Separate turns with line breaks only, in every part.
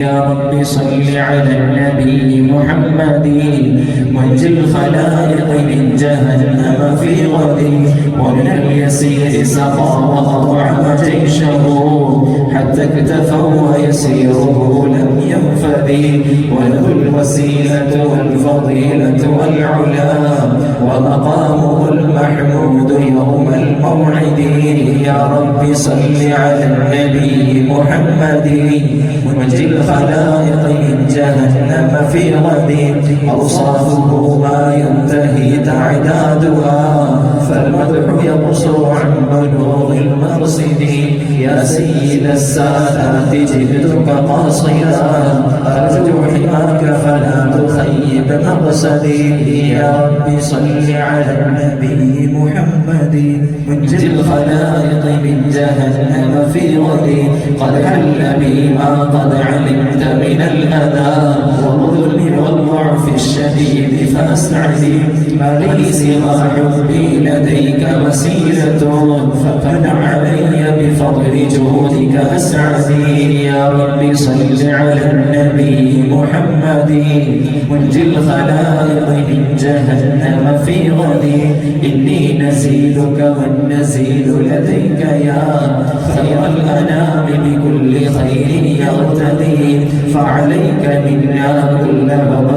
يا رب صل على النبي محمد. منجي الخلائق من جهنم في غد. ومن اليسير سقى وأطعم جيشه. حتى اكتفوا ويسيره لم ينفذ وله الوسيلة والفضيلة والعلا. ومقامه المحمود يوم الموعد. يا رب صل على النبي محمد. الخلائق من جهنم في غد. أوصافه ما ينتهي تعدادها. المقصد يا سيد السادات جئتك قاصدا أرجو حماك فلا تخيب مقصدي. يا رب صل على النبي محمد. منجي الخلائق من جهنم في غد. قد حل بي ما قد علمت من الأذى. والظلم والضعف الشديد فأسعدي ما لي سوى حبي لديك وسيلة فقد علي بفضل جودك أسعدي يا رب صل على النبي محمد. منجي الخلائق من جهنم في غد. إني نزيلك والنزيل لديك يا خير الأنام بكل خير يغتدي فعليك منا كل وقت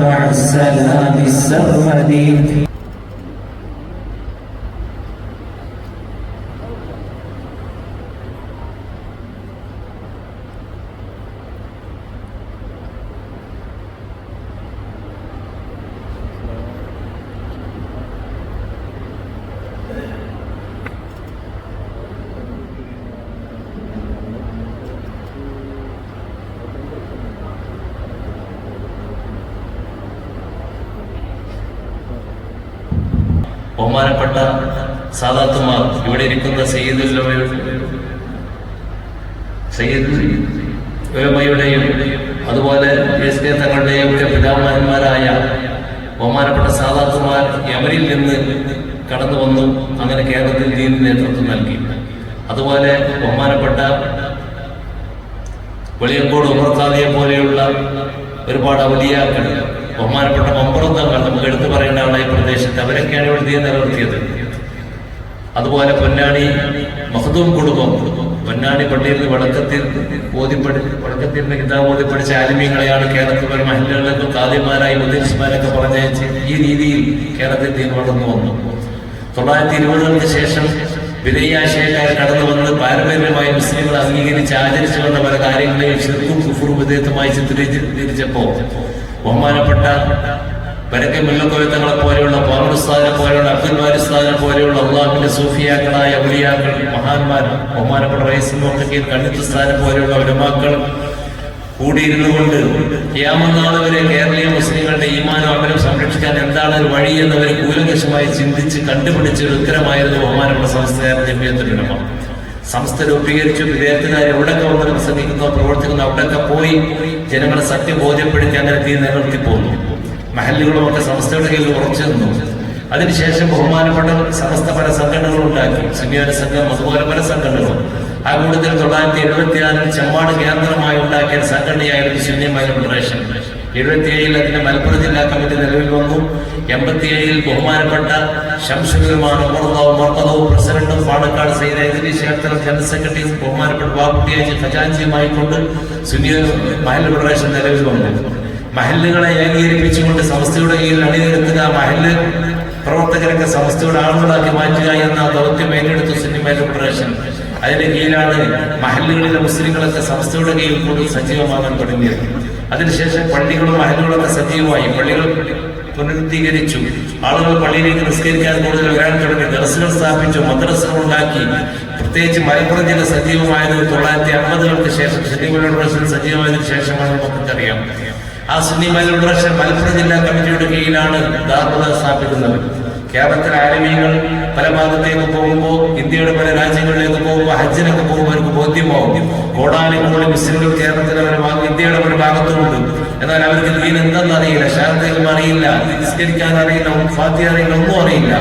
مع السلام السرمدي.
ബഹുമാനപ്പെട്ട സാദാത്തുമാർ ഇവിടെ ഇരിക്കുന്ന സയ്യിദുല്ലമയുടെ സയ്യിദ് അതുപോലെ എസ് കെ തങ്ങളുടെയും ഒക്കെ പിതാമഹന്മാരായ ബഹുമാനപ്പെട്ട സാദാത്തുമാർ യമനിൽ നിന്ന് കടന്നു വന്നു അങ്ങനെ കേരളത്തിൽ ദീൻ നേതൃത്വം നൽകി. അതുപോലെ ബഹുമാനപ്പെട്ട വെളിയങ്കോട് ഉമർത്താദിയെ പോലെയുള്ള ഒരുപാട് അവലിയാക്കൾ ബഹുമാനപ്പെട്ട മമ്പുറത്തങ്ങൾ നമുക്ക് എടുത്തു പറയേണ്ട ഈ പ്രദേശത്ത്. അവരൊക്കെയാണ് ഇവിടെ ദീൻ നിലനിർത്തിയത്. അതുപോലെ പൊന്നാണി മഹദൂം കുടുംബം പൊന്നാണി പള്ളിയിൽ നിന്ന് വടക്കത്തിൽ ഓതിപ്പടി വടക്കത്തിൽ നിന്ന് ഗിതാ ഓതിപ്പടിച്ച ആലിമ്യങ്ങളെയാണ് കേരളത്തിൽ പല മഹിളകളിലൊക്കെ കാദ്യമാരായി മുദ്രിസ്മാരൊക്കെ പറഞ്ഞയച്ച് ഈ രീതിയിൽ കേരളത്തിൽ തീരുമാനം വന്നു. തൊള്ളായിരത്തി ഇരുപതുകൾക്ക് ശേഷം വിനയാശയക്കാർ കടന്നു വന്ന് പാരമ്പര്യമായി മുസ്ലിങ്ങൾ അംഗീകരിച്ച് ആചരിച്ചു വന്ന പല കാര്യങ്ങളെയും ശിർക്കും കുഫുറും വിധേയത്വമായി ചിത്രീകരിച്ചപ്പോ ബഹുമാനപ്പെട്ട പരക്കെ മുല്ലക്കോയത്തങ്ങളെ പോലെയുള്ള പാമുസ്ഥാനെ പോലെയുള്ള അബ്ദുൽ വാരിസ്ഥാനെ പോലെയുള്ള അള്ളാഹുവിന്റെ സൂഫിയാക്കളായ ഔലിയാക്കൾ മഹാന്മാർ ബഹുമാനപ്പെട്ട റൈസ് മുഹക്കീൻ കണ്ണിത്തുസ്ഥാനെ പോലെയുള്ള ഉലമാക്കൾ കൂടിയിരുന്നു കൊണ്ട് യാമനാൾ വരെ കേരളീയ മുസ്ലിങ്ങളുടെ ഈമാനും അമലും സംരക്ഷിക്കാൻ എന്താണ് ഒരു വഴി എന്നവർ കൂലങ്കശമായി ചിന്തിച്ച് കണ്ടുപിടിച്ച ഒരു ഉത്തരമായിരുന്നു ബഹുമാനപ്പെട്ട സംസ്ഥാന ജമ്മിയത്തുലമ സംസ്ഥ രൂപീകരിച്ചു വിദേഹത്തിനായി എവിടെയൊക്കെ വന്ന് പ്രസംഗിക്കുന്നോ പ്രവർത്തിക്കുന്നോ അവിടെയൊക്കെ പോയി ജനങ്ങളെ സത്യം ബോധ്യപ്പെടുത്തി അങ്ങനെ തീ നിലനിർത്തി പോന്നു. മഹല്ലുകളുമൊക്കെ സംസ്ഥയുടെ കീഴിൽ ഉറച്ചു നിന്നു. അതിനുശേഷം ബഹുമാനപ്പെട്ട സമസ്ത പല സംഘടനകളും ഉണ്ടാക്കി. സുനിയോന സംഘം അതുപോലെ പല സംഘടനകളും. ആ കൂട്ടത്തിൽ തൊള്ളായിരത്തി എഴുപത്തി ആറിൽ ചെമ്മാട് കേന്ദ്രമായി ഉണ്ടാക്കിയ സംഘടനയായിരുന്നു ശൂന്യമായ ഫെഡറേഷൻ. എഴുപത്തിയേഴിൽ അതിന്റെ മലപ്പുറം ജില്ലാ കമ്മിറ്റി നിലവിൽ വന്നു. എൺപത്തിയേഴിൽ ബഹുമാനപ്പെട്ട ശംസുലുമാണ് മർക്കദവും പ്രസിഡന്റും പാണക്കാട് സൈദി ക്ഷേത്രം ജനറൽ സെക്രട്ടറിയും ബഹുമാനപ്പെട്ട ബാബുട്ടിയാജി ഖജാൻജിയുമായി കൊണ്ട് സുന്നി മഹൽ ഫെഡറേഷൻ നിലവിൽ വന്നു. മഹല്ലുകളെ ഏകീകരിപ്പിച്ചുകൊണ്ട് സംസ്ഥയുടെ കീഴിൽ അണിനിരത്തുക മഹല്ല് പ്രവർത്തകരൊക്കെ സംസ്ഥയുടെ ആളുകളാക്കി മാറ്റുക എന്ന ദൗത്യം ഏറ്റെടുത്തു സുന്നി മഹൽ ഫെഡറേഷൻ അതിന്റെ കീഴിലാണ് മഹല്ലുകളിലെ മുസ്ലിങ്ങളൊക്കെ സംസ്ഥയുടെ കീഴിൽ കൂടുതൽ സജീവമാകാൻ തുടങ്ങിയത്. അതിനുശേഷം പള്ളികളും മഹല്ലുകളൊക്കെ സജീവമായി. പള്ളികൾ പുനരുദ്ധീകരിച്ചു. ആളുകൾ പള്ളിയിലേക്ക് നിസ്കരിക്കാൻ കൂടുതൽ വരാൻ തുടങ്ങി. ദർസുകൾ സ്ഥാപിച്ചു മദ്രസകൾ ഉണ്ടാക്കി. പ്രത്യേകിച്ച് മലപ്പുറം ജില്ല സജീവമായത് തൊള്ളായിരത്തി അമ്പതുകൾക്ക് ശേഷം. സുന്നി മലയുടെ സജീവമായതിനു ശേഷമാണ് നമുക്കറിയാം ആ സുന്നി മലയുടെ മലപ്പുറം ജില്ലാ കമ്മിറ്റിയുടെ കീഴിലാണ് ദാർമത സ്ഥാപിക്കുന്നത്. കേരളത്തിലെ ആലിമീങ്ങൾ പല ഭാഗത്തേക്ക് പോകുമ്പോൾ ഇന്ത്യയുടെ പല രാജ്യങ്ങളിലേക്ക് പോകുമ്പോൾ ഹജ്ജിനൊക്കെ പോകുമ്പോൾ അവർക്ക് ബോധ്യമാവും. കോടാനുകോടി മുസ്ലിങ്ങൾ കേരളത്തിലെ പല ഭാഗത്തുമുണ്ട്. എന്നാൽ അവർക്ക് ദീൻ എന്തെന്ന് അറിയില്ല ശാസ്ത്രം അറിയില്ല നിസ്കരിക്കാൻ അറിയില്ല ഫാത്തി അറിയില്ല ഒന്നും അറിയില്ല.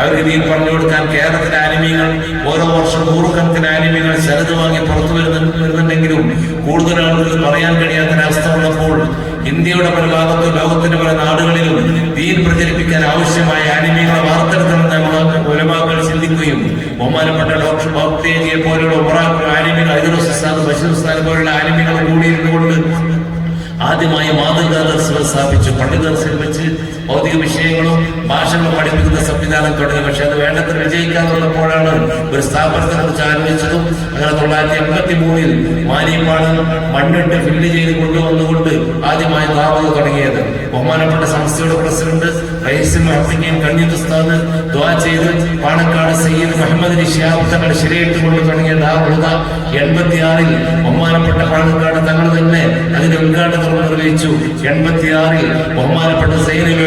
അവർക്ക് ദീൻ പറഞ്ഞു കൊടുക്കാൻ കേരളത്തിലെ ആനിമികൾ ഓരോ വർഷം നൂറുകണക്കിന് ആനിമികൾ ശരത് വാങ്ങി പുറത്തു വരുന്ന വരുന്നുണ്ടെങ്കിലും കൂടുതൽ ആളുകൾക്ക് പറയാൻ കഴിയാത്ത കഴിയാത്തൊരവസ്ഥ ഉള്ളപ്പോൾ ഇന്ത്യയുടെ പല ഭാഗത്തും ലോകത്തിന്റെ പല നാടുകളിലും ദീൻ പ്രചരിപ്പിക്കാൻ ആവശ്യമായ ആനിമികളെ വാർത്തെടുക്കണമെന്ന് ഉലമാക്കൾ ചിന്തിക്കുകയും ബഹുമാനപ്പെട്ട ഡോക്ടർ ബാബ്തേജിയെ പോലുള്ള ഉമറാഖ് ആനിമികൾ ഉസ്താദ് ബഷീർ പോലുള്ള ആനിമികൾ കൂടിയിരുന്നു കൊണ്ട് ആദ്യമായി മാതൃകാ ദർശനം സ്ഥാപിച്ചു പണ്ഡിത വെച്ച് ഭൗതിക വിഷയങ്ങളും ഭാഷകളും പഠിപ്പിക്കുന്ന സംവിധാനം തുടങ്ങി. പക്ഷെ അത് വേണ്ടത്ര വിജയിക്കാൻ വന്നപ്പോഴാണ് ഒരു സ്ഥാപനത്തെ കുറിച്ച് ആരംഭിച്ചതും അങ്ങനെ തൊള്ളായിരത്തി എൺപത്തി മൂന്നിൽ മാനിപ്പാട് മണ്ണിട്ട് ഫില്ല് ചെയ്ത് കൊണ്ടുവന്നുകൊണ്ട് ആദ്യമായി ദ്വാപക തുടങ്ങിയത്. ബഹുമാനപ്പെട്ട സംസ്ഥയുടെ പ്രസിഡന്റ് റൈസിൽ കഞ്ഞിത് ഉസ്താദ് ദ്വാ ചെയ്ത് പാണക്കാട് സയ്യിദ് മുഹമ്മദ് നിഷാബ് തങ്ങൾ ശരിയിട്ട് കൊണ്ട് തുടങ്ങിയ ദാവുക എൺപത്തിയാറിൽ ബഹുമാനപ്പെട്ട പാണക്കാട് തങ്ങൾ തന്നെ അതിന്റെ ഉദ്ഘാടനം നിർവഹിച്ചു. എൺപത്തിയാറിൽ ബഹുമാനപ്പെട്ട സൈനിക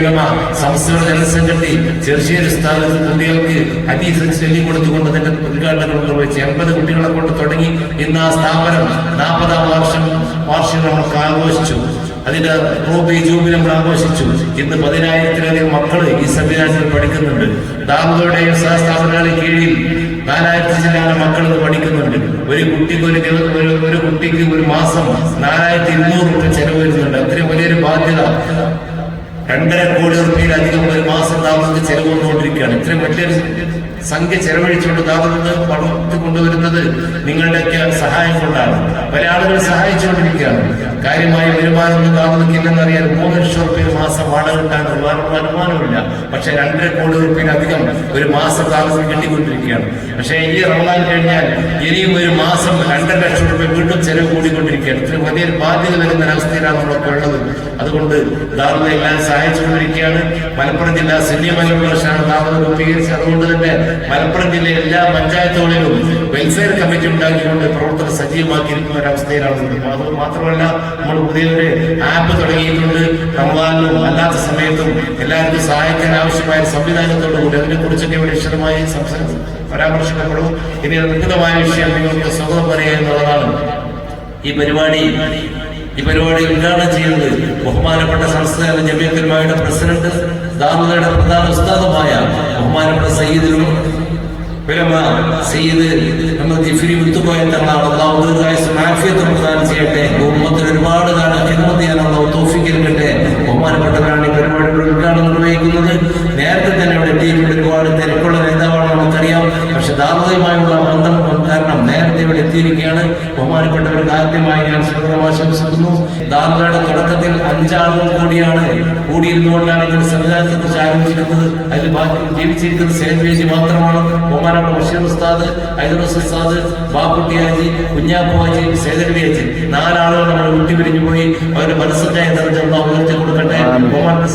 സംസ്ഥയുടെ ജനസം കെട്ടി ചെറുശ്ശേരി സ്ഥാനത്ത് കുട്ടികൾക്ക് ഹദീസ് ചൊല്ലി കൊടുത്തുകൊണ്ട് അതിന്റെ ഉദ്ഘാടനം നിർവഹിച്ചു എൺപത് കുട്ടികളെ കൊണ്ട് തുടങ്ങി ഇന്ന് ആ സ്ഥാപനം നാൽപ്പതാം വർഷം വാർഷികം നമുക്ക് ആഘോഷിച്ചു. അതിന്റെ റൂബി ജൂബിലി നമ്മൾ ആഘോഷിച്ചു. ഇന്ന് പതിനായിരത്തിലധികം മക്കൾ ഈ സംവിധാനത്തിൽ പഠിക്കുന്നുണ്ട്. ദാമുകളുടെയും സഹസ്ഥാപനങ്ങളുടെ കീഴിൽ നാലായിരത്തി മക്കൾ ഇത് പഠിക്കുന്നുണ്ട്. ഒരു കുട്ടിക്ക് ഒരു ഒരു ഒരു കുട്ടിക്ക് ഒരു മാസം നാലായിരത്തി ഇരുന്നൂറ് രൂപ ചെലവ് വരുന്നുണ്ട് അത്രയും വലിയൊരു ബാധ്യത രണ്ടര കോടി റുപ്യയിലധികം ഒരു മാസം ദാപനത്തിന് ചെലവ് വന്നുകൊണ്ടിരിക്കുകയാണ് ഇത്രയും വലിയൊരു സംഖ്യ ചെലവഴിച്ചുകൊണ്ട് താമസത്ത് പണത്ത് കൊണ്ടുവരുന്നത് നിങ്ങളുടെയൊക്കെ സഹായം കൊണ്ടാണ്. പല ആളുകൾ സഹായിച്ചുകൊണ്ടിരിക്കുകയാണ്. കാര്യമായ വരുമാനമൊന്നും താമസിക്കില്ലെന്ന് അറിയാൻ മൂന്ന് ലക്ഷം റുപ്യ മാസം വാടക കിട്ടാൻ വരുമാനമില്ല പക്ഷെ രണ്ടര കോടി റുപ്യയിലധികം ഒരു മാസം താമസം കിട്ടിക്കൊണ്ടിരിക്കുകയാണ്. പക്ഷേ ഈ റമദാൻ കഴിഞ്ഞാൽ ഇനിയും ഒരു മാസം രണ്ടര ലക്ഷം റുപ്യ വീണ്ടും ചെലവ് കൂടിക്കൊണ്ടിരിക്കുകയാണ്. ഇത്രയും വലിയൊരു ബാധ്യത വരുന്ന ഒരവസ്ഥയിലാണ് നമ്മളൊക്കെ ഉള്ളത്. അതുകൊണ്ട് ദാറുദ എല്ലാം സഹായിച്ചുകൊണ്ടിരിക്കുകയാണ്. മലപ്പുറം ജില്ല സുന്നി മലപ്പുറം താമസം രൂപീകരിച്ചത്. അതുകൊണ്ട് തന്നെ മലപ്പുറം ജില്ലയിലെ എല്ലാ പഞ്ചായത്തുകളിലും വെൽഫെയർ കമ്മിറ്റി ഉണ്ടാക്കിക്കൊണ്ട് പ്രവർത്തനം സജീവമാക്കിയിരിക്കുന്ന ഒരവസ്ഥയിലാണ് അത് മാത്രമല്ല നമ്മൾ പുതിയൊരു ആപ്പ് തുടങ്ങിയിട്ടുണ്ട്. റമദാനിലും അല്ലാത്ത സമയത്തും എല്ലാവർക്കും സഹായിക്കാൻ ആവശ്യമായ സംവിധാനത്തോടു കൂടി അതിനെ കുറിച്ചൊക്കെ ഇവിടെ വിശദമായി പരാമർശിക്കപ്പെടും. ഇനി ഉന്നതമായ വിഷയം നിങ്ങൾക്ക് സ്വഗതം പറയുക എന്നുള്ളതാണ്. ഈ പരിപാടി ഈ പരിപാടി ഉദ്ഘാടനം ചെയ്യുന്നത് ബഹുമാനപ്പെട്ട സംസ്ഥാന ജമിയത്തുലമായുടെ പ്രസിഡന്റ് ദാറുദയുടെ പ്രധാന ഉസ്താദുമായ ബഹുമാനപ്പെട്ട സയ്യിദിനും സയ്യിദ് നമ്മൾ ജിഫിരി മുത്തുപോയ തങ്ങളാണ്. അള്ളാഹു പ്രദാനം ചെയ്യട്ടെ. ഒരുപാട് ഹിദ്മത്ത് ചെയ്യാനുള്ള തോഫിക്ക് നൽകട്ടെ. ബഹുമാനപ്പെട്ടവരാണ് ഈ പരിപാടിയുടെ ഉദ്ഘാടനം നിർവഹിക്കുന്നത്. നേരത്തെ തന്നെ ഇവിടെ എത്തിയിട്ടുണ്ട്. ഒരുപാട് തിരക്കുള്ള നേതാവാണ് നമുക്കറിയാം. പക്ഷെ ദാറുദയുമായുള്ള ബന്ധം എത്തിയിരിക്കുകയാണ് ബഹുമാനപ്പെട്ടവർക്ക് കാര്യമായി ഞാൻ സ്വാഗതം ആശംസിക്കുന്നു. ദാറുദയുടെ തുടക്കത്തിൽ അഞ്ചാളുകൾ കൂടിയാണ്. കൂടിയിരുന്നുകൊണ്ടാണ് ഇതിന്റെ സംവിധാനത്തെ കുറിച്ച് അതിൽ ജീവിച്ചിരിക്കുന്നത് സേൻവേജി മാത്രമാണ്. ബഹുമാനപ്പെട്ട ബഷീർ ഉസ്താദ് ഹൈദറസ് ഉസ്താദ് ബാപ്പുട്ടിയാജി കുഞ്ഞാപ്പുവാജി അജി നാലാളുകൾ നമ്മൾ വിട്ടുപിരിഞ്ഞു പോയി അവരുടെ മനസ്സിലായ ദർജ ഉയർത്തി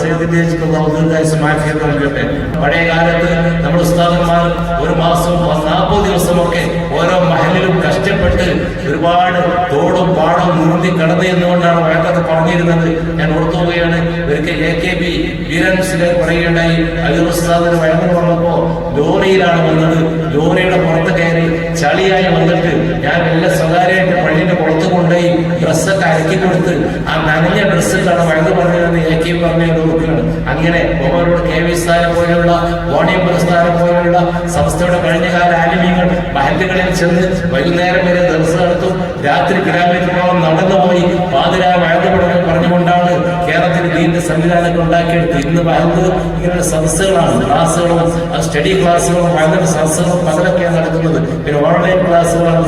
സേതരവിയാജിക്ക് ദീർഘായുസ് മാഫിയത് നൽകട്ടെ പഴയ കാലത്ത് നമ്മുടെ ഉസ്താദന്മാർ ഒരു മാസവും നാൽപ്പത് ദിവസമൊക്കെ ഓരോ മഹലിലും കഷ്ടപ്പെട്ട് ഒരുപാട് തോടും പാടും മുറുതി കടന്നു എന്നുകൊണ്ടാണ് വഴക്കത്ത് പറഞ്ഞിരുന്നത്. ഞാൻ ഓർത്തു പോവുകയാണ് ഒരിക്കൽ എ കെ ബി വീരൻ സിലർ പറയുകയുണ്ടായി അലൂർ ഉസ്താദിന് വന്നപ്പോ ലോറിയിലാണ് വന്നത്. ലോറിയുടെ പുറത്ത് കയറി ചളിയായി വന്നിട്ട് ഞാൻ എല്ലാ സ്വകാര്യമായിട്ട് പള്ളിന്റെ പുറത്ത് കൊണ്ടുപോയി ഡ്രസ്സൊക്കെ അരക്കി കൊടുത്ത് ആ നനഞ്ഞ ഡ്രസ്സിലാണ് വയറ് പറഞ്ഞതെന്ന് എ പറഞ്ഞ നോക്കുകയാണ് അങ്ങനെ ബഹുമാനോട് കെ വി സ്ഥാനം പോലെയുള്ള വാണിയമ്പല സ്ഥാനം പോലെയുള്ള സംസ്ഥയുടെ കഴിഞ്ഞകാല ആലിമ്യങ്ങൾ മഹല്ലുകളിൽ ചെന്ന് വൈകുന്നേരം വരെ ദിവസം നടത്തും. രാത്രി കിലോമീറ്ററോളം നടന്നുപോയി പാതിരാ വഴക്കപ്പെടുക പറഞ്ഞുകൊണ്ടാണ് കേരളത്തിൽ ദീന്റെ സംവിധാനങ്ങൾ ഉണ്ടാക്കിയെടുത്ത് ഇന്ന് മഹന്ത് ഇങ്ങനെയുള്ള സദസ്സുകളാണ് ക്ലാസ്സുകളും സ്റ്റഡി ക്ലാസ്സുകളും വയറിന്റെ സദസ്സുകളും പകലൊക്കെയാണ് നടക്കുന്നത്. പിന്നെ ഓൺലൈൻ ക്ലാസ്സുകളാണ്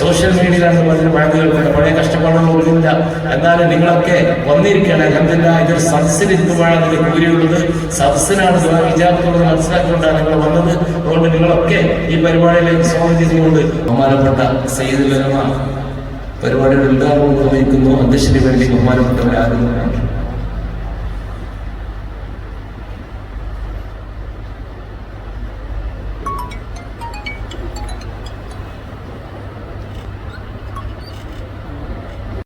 സോഷ്യൽ മീഡിയയിലാണ് പലരും ബാങ്കുകൾ പഴയ കഷ്ടപ്പാടുകളൊന്നുമില്ല എന്നാലും നിങ്ങളൊക്കെ വന്നിരിക്കുകയാണ്. അലഹമില്ല ഇതൊരു സദസ്സിലിരിക്കുമ്പോഴാണ് ഇതിന്റെ കൂലിയുള്ളത് സദസ്സിനാണ് വിചാരത്തോട് മനസ്സിലാക്കിക്കൊണ്ടാണ് നിങ്ങൾ വന്നത്. അതുകൊണ്ട് നിങ്ങളൊക്കെ ഈ പരിപാടിയിലേക്ക് സ്വാഗതം ചെയ്തുകൊണ്ട് ബഹുമാനപ്പെട്ട സയ്യിദ് ലലമ പരിപാടിയുടെ ഉദ്ഘാടനം നിർവഹിക്കുന്നു. അധ്യക്ഷന് വേണ്ടി ബഹുമാനപ്പെട്ടവരാകുന്നു